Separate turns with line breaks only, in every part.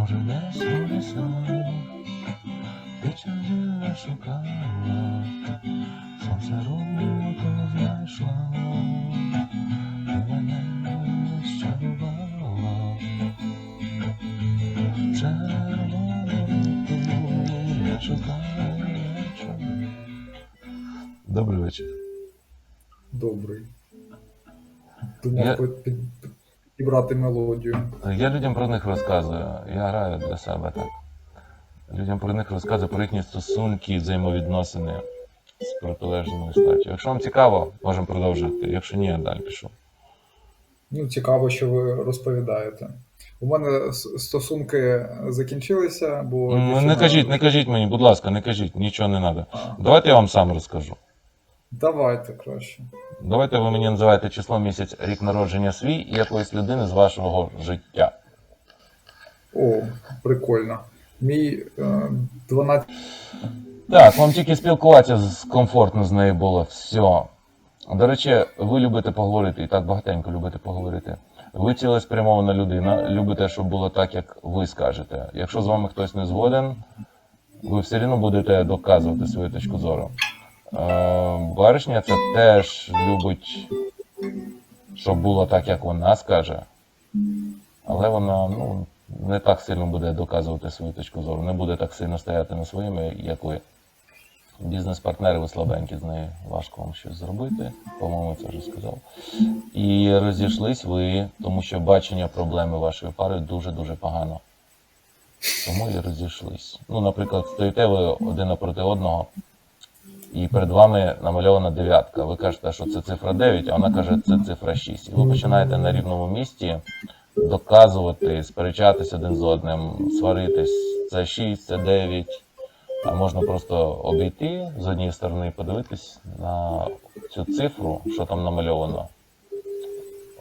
Може, десь у лісах ти чужила шукала, сонце руку знайшла, і мене щарувала. Червону я шукаю вечір. Добрий вечір.
Добрий. Думав
Я-
під- під- підібрати мелодію.
Я людям про них розказую. Я граю для себе так. Людям про них розказую про їхні стосунки, взаємовідносини з протилежною статтю. Якщо вам цікаво, можемо продовжити. Якщо ні, я далі пішов.
Ну, цікаво, що ви розповідаєте. У мене стосунки закінчилися, бо.
Ну,
дівчина-
Не кажіть, не кажіть мені, будь ласка, не кажіть, нічого не треба. Давайте я вам сам розкажу.
Давайте краще.
Давайте ви мені називаєте число місяць, рік народження свій і якоїсь людини з вашого життя.
О, прикольно. Мій е, 12.
Так, вам тільки спілкуватися з- комфортно з нею було. Все. До речі, ви любите поговорити, і так багатенько любите поговорити. Ви цілеспрямована людина, любите, щоб було так, як ви скажете. Якщо з вами хтось не згоден, ви все одно будете доказувати свою точку зору. Е, баришня це теж любить, щоб було так, як вона скаже. Але вона ну, не так сильно буде доказувати свою точку зору, не буде так сильно стояти на своїми, як ви. Бізнес-партнери, ви слабенькі з нею, важко вам щось зробити, по-моєму, це вже сказав. І розійшлись ви, тому що бачення проблеми вашої пари дуже-дуже погано. Тому і розійшлись. Ну, наприклад, стоїте ви один напроти одного, і перед вами намальована дев'ятка. Ви кажете, що це цифра 9, а вона каже, це цифра 6. І ви починаєте на рівному місці доказувати, сперечатись один з одним, сваритись. Це 6, це 9. А можна просто обійти з однієї сторони і подивитись на цю цифру, що там намальовано.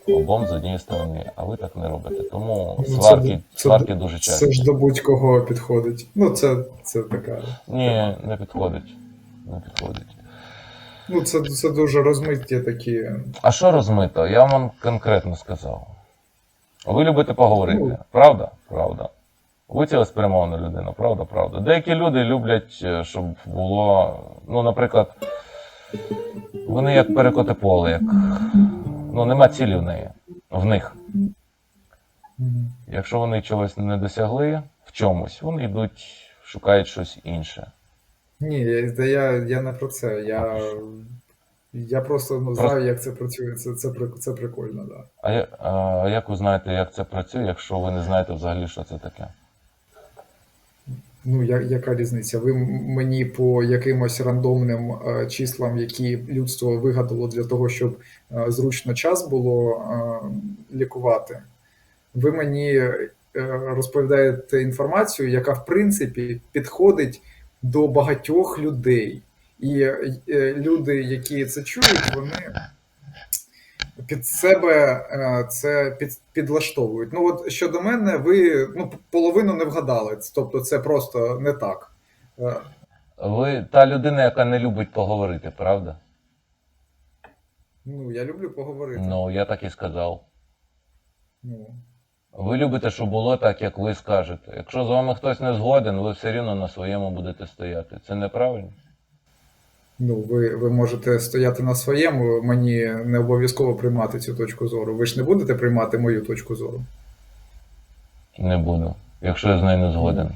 Обом з однієї сторони, а ви так не робите. Тому
Ну, це-
сварки,
це-
сварки дуже часто.
Це ж до будь-кого підходить. Ну, це, це така.
Ні, не підходить. Не підходить.
Ну, це, це дуже розмиті такі.
А що розмито? Я вам конкретно сказав. Ви любите поговорити,
Ну.
правда? Правда. Ви цілеспрямована людина, правда, правда. Деякі люди люблять, е, щоб було, ну, наприклад, вони як перекоти поле, як ну, нема цілі в неї, в них. Якщо вони чогось не досягли в чомусь, вони йдуть, шукають щось інше.
Ні, я, та я, я не про це. Я, я просто ну, знаю, як це працює. Це, це, при- це прикольно. Да.
А, я- а як ви знаєте, як це працює, якщо ви не знаєте взагалі, що це таке?
Ну, я, яка різниця? Ви м- мені по якимось рандомним е, числам, які людство вигадало для того, щоб е, зручно час було е, лікувати, ви мені е, розповідаєте інформацію, яка в принципі підходить до багатьох людей. І е, люди, які це чують, вони під себе е, це під, підлаштовують. Ну, от щодо мене, ви ну, половину не вгадали. Тобто, це просто не так. Е,
Ви та людина, яка не любить поговорити, правда?
Ну, я люблю поговорити.
Ну, я так і сказав.
Ну,
Ви любите, щоб було так, як ви скажете. Якщо з вами хтось не згоден, ви все рівно на своєму будете стояти. Це неправильно?
ну ви, ви можете стояти на своєму, мені не обов'язково приймати цю точку зору. Ви ж не будете приймати мою точку зору.
Не буду. Якщо я з нею не згоден.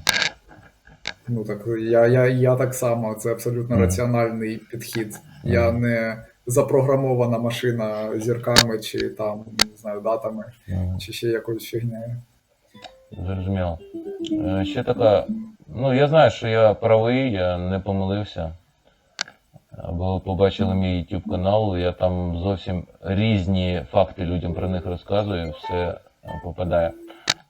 Ну так я, я, я так само, це абсолютно
Мгм.
раціональний підхід. Я не запрограмована машина зірками чи там, не знаю, датами,
Мгм.
чи ще якоюсь фігнею.
Зрозуміло. Е, Ще така. Ну, я знаю, що я правий, я не помилився. Бо побачили мій YouTube канал, я там зовсім різні факти людям про них розказую, все попадає.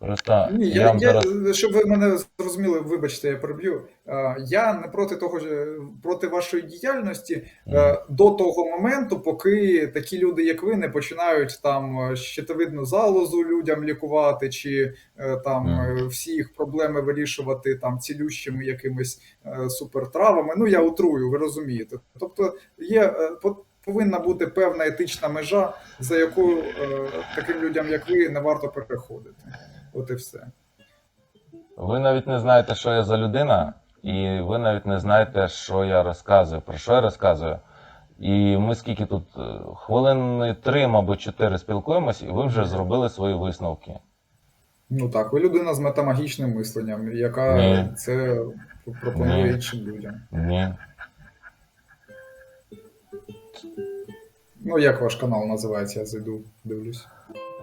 Просто
Ні,
я,
я,
вам
я,
зараз.
щоб ви мене зрозуміли, вибачте, я переб'ю. Е, Я не проти того, ж- проти вашої діяльності е, до того моменту, поки такі люди, як ви, не починають там е, щитовидну залозу людям лікувати, чи е, там е, всі їх проблеми вирішувати там цілющими якимись е, супертравами. Ну я утрую, ви розумієте. Тобто є е, по- повинна бути певна етична межа, за е, таким людям, як ви, не варто переходити. От і все.
Ви навіть не знаєте, що я за людина, і ви навіть не знаєте, що я розказую, про що я розказую. І ми скільки тут е, хвилини три, мабуть, чотири спілкуємось, і ви вже зробили свої висновки.
Ну так, ви людина з метамагічним мисленням, яка
Ні.
це пропонує
Ні.
іншим людям.
Ні.
Ну, як ваш канал називається, я зайду, дивлюсь.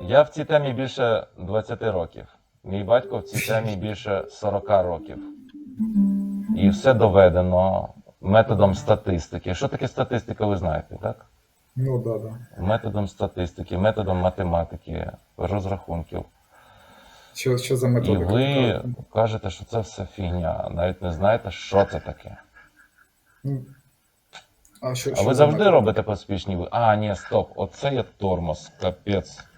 Я в цій темі більше 20 років. Мій батько в цій темі більше 40 років. І все доведено методом статистики. Що таке статистика, ви знаєте, так?
Ну, да, да.
Методом статистики, методом математики, розрахунків.
Що, що за
І ви кажете, що це все фігня, навіть не знаєте, що це таке.
Ну, А, що,
А
що
ви
за
завжди
методика?
робите поспішні ви. А, ні, стоп, оце є тормоз, капець.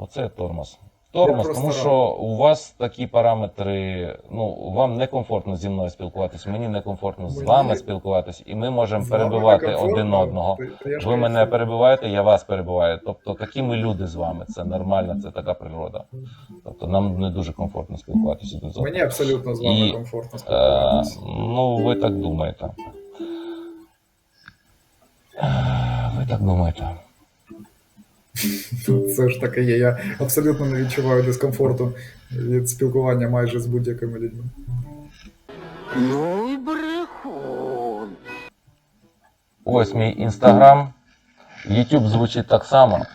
Оце тормоз. Тормоз, тому
рад.
що у вас такі параметри, ну, вам некомфортно зі мною спілкуватись, мені некомфортно з вами спілкуватись, і ми можемо перебивати один одного. Ви мене перебиваєте, я вас перебиваю. Тобто такі ми люди з вами, це нормально, це така природа. Тобто нам не дуже комфортно спілкуватися один з одним.
Мені абсолютно з вами
І,
комфортно
Е,
спілкуватися.
ну, ви так думаєте. Е, Ви так думаєте.
Це ж таке є. Я абсолютно не відчуваю дискомфорту від спілкування майже з будь-якими людьми.
Ну й брехун.
Ось мій інстаграм. YouTube звучить так само.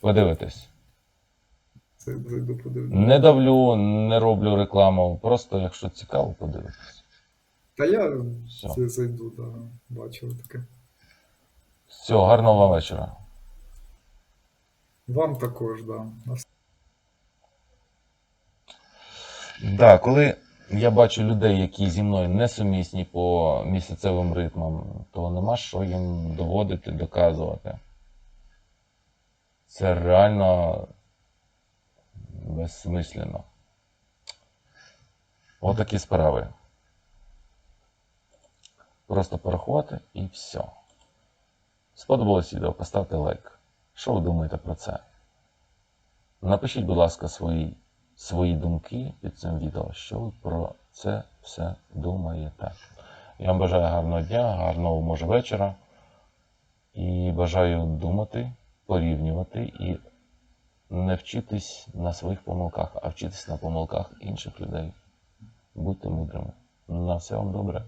Подивитесь.
Це зайду подивлюсь.
Не давлю, не роблю рекламу. Просто якщо цікаво, подивитесь.
Та я
Все.
це зайду, да, бачив таке.
Все, гарного вам вечора.
Вам також, да.
Да, коли я бачу людей, які зі мною несумісні по місяцевим ритмам, то нема що їм доводити, доказувати. Це реально безсмислено. Отакі справи. Просто порахувати і все. Сподобалось відео, поставте лайк. Що ви думаєте про це? Напишіть, будь ласка, свої, свої думки під цим відео, що ви про це все думаєте. Я вам бажаю гарного дня, гарного може вечора. І бажаю думати, порівнювати і не вчитись на своїх помилках, а вчитись на помилках інших людей. Будьте мудрими. На все вам добре.